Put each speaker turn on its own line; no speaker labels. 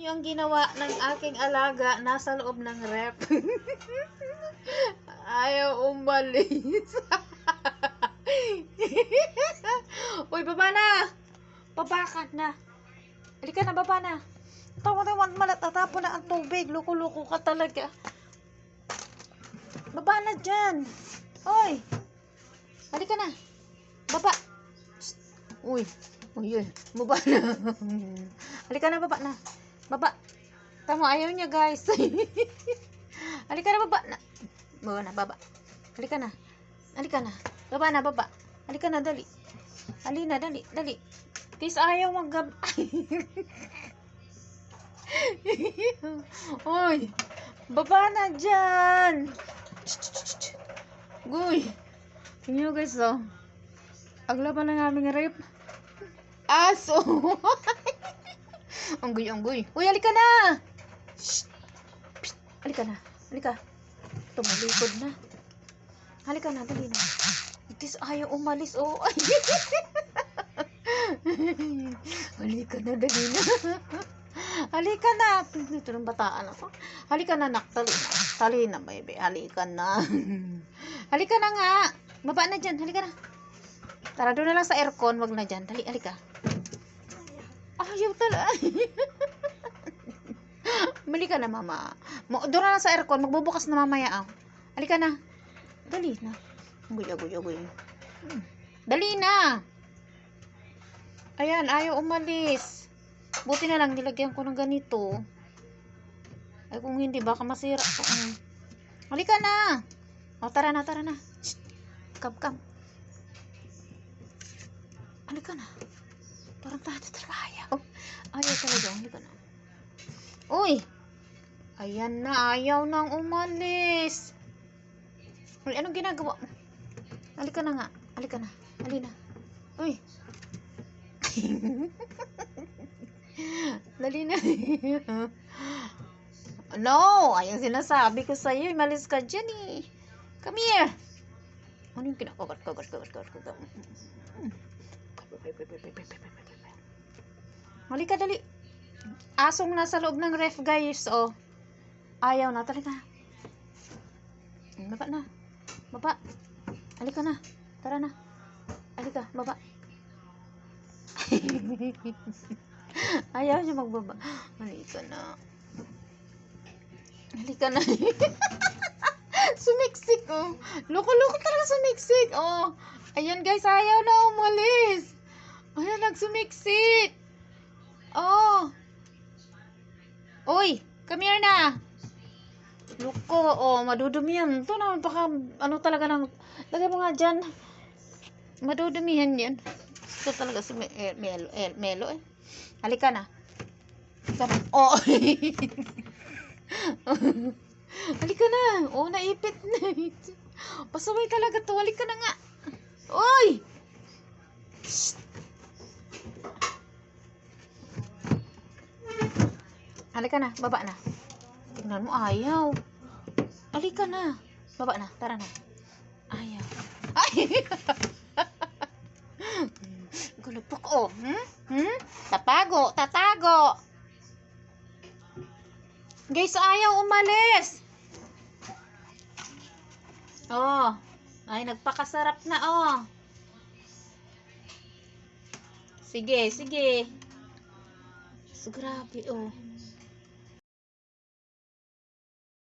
Yung ginawa ng aking alaga nasa loob ng rep. Ayaw umalis. Uy, baba na! Baba ka na. Halika na, baba na. Tawa na, malat, tatapon na ang tubig. Loko-loko ka talaga. Baba na dyan. Oy! Halika na. Baba. Psst. Uy. Uy, uy. Baba na. Halika na, baba na. Baba. Tama, ayaw niya, guys. Halika na, baba na. Baba na, baba. Halika na. Halika na. Baba na, baba. Halika na, dali. Halina, dali, dali. Tis ayaw mag Oy. Baba na dyan. Guy. Tingnan nyo guys, oh. Aglaban na namin rip. Aso. anggoy, anggoy. Uy, halika na. Shh. Psst. Na. Halika. Tumalikod na. Halika na, dali na. Tis ayaw umalis, oh. Ay. Halika na, dali na. Halika na. Ito ng bataan ako. Halika na, nak. Tali na. Tali na, baby. Halika na. Halika na nga. Baba na dyan. Halika na. Tara, doon na lang sa aircon. Wag na dyan. Dali, halika. Ayaw talaga. Bali ka na, mama. Doon na sa aircon. Magbubukas na mamaya. Ah. Halika na. Dali na. Agoy, agoy, agoy. Hmm. Dali na. Ayan, ayaw umalis. Buti na lang, nilagyan ko ng ganito. Ay, kung hindi, baka masira. Mm. Halika na. O, tara na, tara na. Shh. Come, come. Halika na. Parang tayo talaga ayaw. Ayaw talaga. Halika na. Uy! Ayan na, ayaw nang umalis. Uy, anong ginagawa mo? Halika na nga. Halika na. Halina. Uy. Dali na. no! Ayun sinasabi ko sa'yo. Malis ka dyan eh. Come here. Ano yung kinakagat, kagat, kagat, kagat, kagat. Halika, dali. Asong nasa loob ng ref, guys. Oh. Ayaw na. Tara na. Baba na. Baba. Halika na. Tara na. Halika, baba. Ayaw niya magbaba. Halika na. Halika na. sumiksik, oh. Loko-loko talaga sumiksik, oh. Ayan, guys, ayaw na umalis. Ayan, nagsumiksik. Come here na. Loko, oh, madudumi yan. Ito naman, baka, ano talaga ng, lagay mo nga dyan. Madudumihan yan. Ito talaga si eh, Melo, eh, Melo, eh. Halika na. Halika na. Oh. Halika na. Oh, naipit na. Pasaway talaga to. Halika na nga. Oy! Shh. Halika na. Baba na. Tingnan mo, ayaw. Halika na. Baba na. Tara na. Ayaw. Ay! Gulupok, oh. Hmm? Hmm? Tatago, tatago. Guys, ayaw umalis. Oh. Ay, nagpakasarap na, oh. Sige, sige. So, grabe, oh.